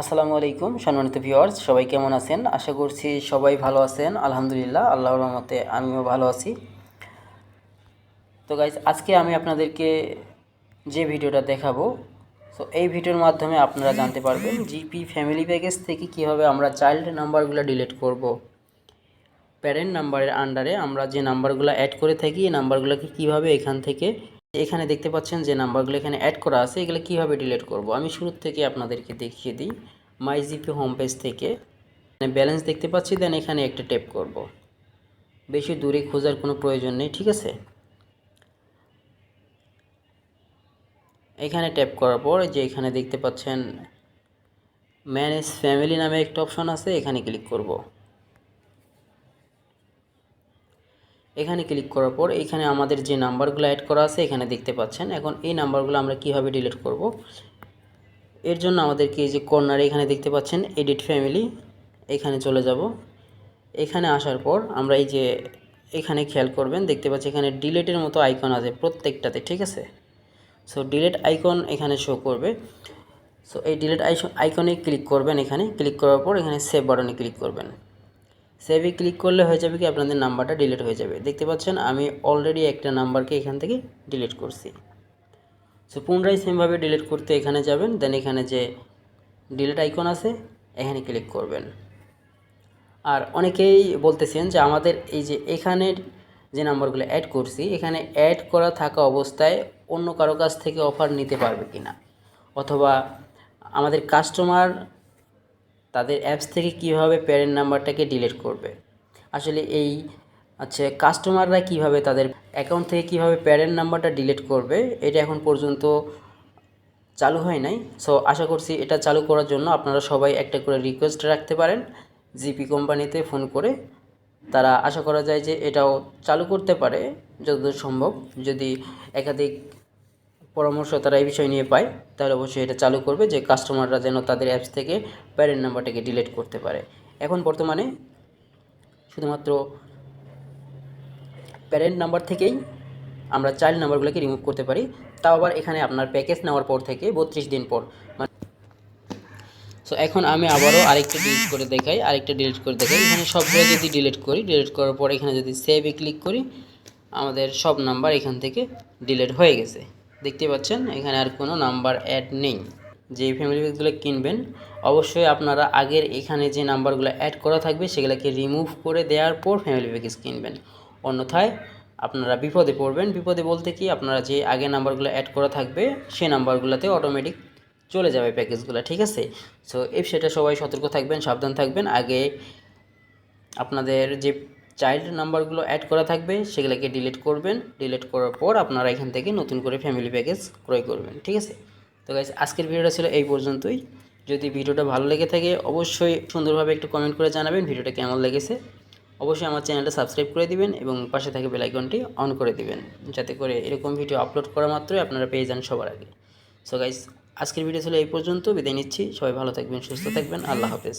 আসসালামু আলাইকুম, সম্মানিত ভিউয়ার্স, সবাই কেমন আছেন? আশা করছি সবাই ভালো আছেন। আলহামদুলিল্লাহ, আল্লাহর রহমতে আমিও ভালো আছি। তো গাইজ আজকে আমি আপনাদেরকে যে ভিডিওটা দেখাবো, তো এই ভিডিওর মাধ্যমে আপনারা জানতে পারবেন জিপি ফ্যামিলি প্যাকেজ থেকে কীভাবে আমরা চাইল্ড নাম্বারগুলো ডিলিট করব। প্যারেন্ট নাম্বারের আন্ডারে আমরা যে নাম্বারগুলো অ্যাড করে থাকি, এই নাম্বারগুলোকে কীভাবে এখান থেকে এখানে দেখতে পাচ্ছেন যে নাম্বারগুলো এখানে অ্যাড করা আছে, এগুলো কীভাবে ডিলিট করব? আমি শুরু থেকে আপনাদেরকে দেখিয়ে দিই। মাই জিপি হোম পেজ থেকে ব্যালেন্স দেখতে পাচ্ছি দেন এখানে একটা ট্যাপ করব। বেশি দূরে খোঁজার কোনো প্রয়োজন নেই, ঠিক আছে? এখানে ট্যাপ করার পর যে এখানে দেখতে পাচ্ছেন ম্যানেজ ফ্যামিলি নামে একটা অপশন আছে, এখানে ক্লিক করব। এখানে ক্লিক করার পর এখানে আমাদের যে নাম্বারগুলো অ্যাড করা আছে এখানে দেখতে পাচ্ছেন। এখন এই নাম্বারগুলো আমরা কীভাবে ডিলিট করব? এর জন্য আমাদেরকে এই যে কর্নারে এখানে দেখতে পাচ্ছেন এডিট ফ্যামিলি এখানে চলে যাব। এখানে আসার পর আমরা এই যে এখানে খেয়াল করবেন, দেখতে পাচ্ছি এখানে ডিলেটের মতো আইকন আছে প্রত্যেকটাতে, ঠিক আছে? সো ডিলেট আইকন এখানে শো করবে। সো এই ডিলেট আইকনে ক্লিক করবেন এখানে। ক্লিক করার পর এখানে সেভ বাটনে ক্লিক করবেন। সেভে ক্লিক করলে হয়ে যাবে কি আপনাদের নাম্বারটা ডিলিট হয়ে যাবে। দেখতে পাচ্ছেন, আমি অলরেডি একটা নাম্বারকে এখান থেকে ডিলিট করছি। সো পুনরায় সেমভাবে ডিলিট করতে এখানে যাবেন দেন এখানে যে ডিলিট আইকন আছে, এখানে ক্লিক করবেন। আর অনেকেই বলতেছেন যে আমাদের এই যে এখানের যে নাম্বারগুলো অ্যাড করছি, এখানে অ্যাড করা থাকা অবস্থায় অন্য কারও কাছ থেকে অফার নিতে পারবে কি না অথবা আমাদের কাস্টমার তাদের অ্যাপস থেকে কীভাবে প্যারেন্ট নাম্বারটাকে ডিলিট করবে? আসলে এই আচ্ছা কাস্টমাররা কীভাবে তাদের অ্যাকাউন্ট থেকে কীভাবে প্যারেন্ট নাম্বারটা ডিলিট করবে, এটা এখন পর্যন্ত চালু হয় নাই। সো আশা করছি এটা চালু করার জন্য আপনারা সবাই একটা করে রিকোয়েস্ট রাখতে পারেন জিপি কোম্পানিতে ফোন করে। তারা আশা করা যায় যে এটাও চালু করতে পারে, যতদূর সম্ভব। যদি একাধিক পরামর্শ তারা এই বিষয় নিয়ে পায়, তাহলে অবশ্যই এটা চালু করবে যে কাস্টমাররা যেন তাদের অ্যাপস থেকে প্যারেন্ট নাম্বারটাকে ডিলিট করতে পারে। এখন বর্তমানে শুধুমাত্র প্যারেন্ট নাম্বার থেকেই আমরা চাইল্ড নাম্বারগুলোকে রিমুভ করতে পারি, তাও আবার এখানে আপনার প্যাকেজ নেওয়ার পর থেকে বত্রিশ দিন পর। মানে সো এখন আমি আবারও আরেকটা ডিলিট করে দেখাই, আরেকটা ডিলিট করে দেখাই। এখানে সবগুলো যদি ডিলিট করি ডিলিট করার পর এখানে যদি সেভে ক্লিক করি, আমাদের সব নাম্বার এখান থেকে ডিলিট হয়ে গেছে। দেখতে পাচ্ছেন, এখানে আর কোনো নাম্বার অ্যাড নেই। যে ফ্যামিলি প্যাকগুলো কিনবেন, অবশ্যই আপনারা আগের এখানে যে নাম্বারগুলো অ্যাড করা থাকবে, সেগুলোকে রিমুভ করে দেওয়ার পর ফ্যামিলি প্যাকেজ কিনবেন। অন্যথায় আপনারা বিপদে পড়বেন। বিপদে বলতে কি, আপনারা যে আগে নাম্বারগুলো অ্যাড করা থাকবে সেই নাম্বারগুলোতে অটোমেটিক চলে যাবে প্যাকেজগুলো ঠিক আছে? সো এই সেটা সবাই সতর্ক থাকবেন, সাবধান থাকবেন। আগে আপনাদের যে চাইল্ড নাম্বারগুলো অ্যাড করা থাকবে, সেগুলোকে ডিলিট করবেন। ডিলিট করার পর আপনারা এখান থেকে নতুন করে ফ্যামিলি প্যাকেজ ক্রয় করবেন, ঠিক আছে? তো গাইজ আজকের ভিডিওটা ছিল এই পর্যন্তই। যদি ভিডিওটা ভালো লেগে থাকে, অবশ্যই সুন্দরভাবে একটু কমেন্ট করে জানাবেন ভিডিওটা কেমন লেগেছে। অবশ্যই আমার চ্যানেলটা সাবস্ক্রাইব করে দিবেন এবং পাশে থাকে বেলাইকনটি অন করে দিবেন, যাতে করে এরকম ভিডিও আপলোড করা মাত্রই আপনারা পেয়ে যান সবার আগে। সো গাইজ আজকের ভিডিও ছিল এই পর্যন্ত, বিদায় নিচ্ছি। সবাই ভালো থাকবেন, সুস্থ থাকবেন। আল্লাহ হাফেজ।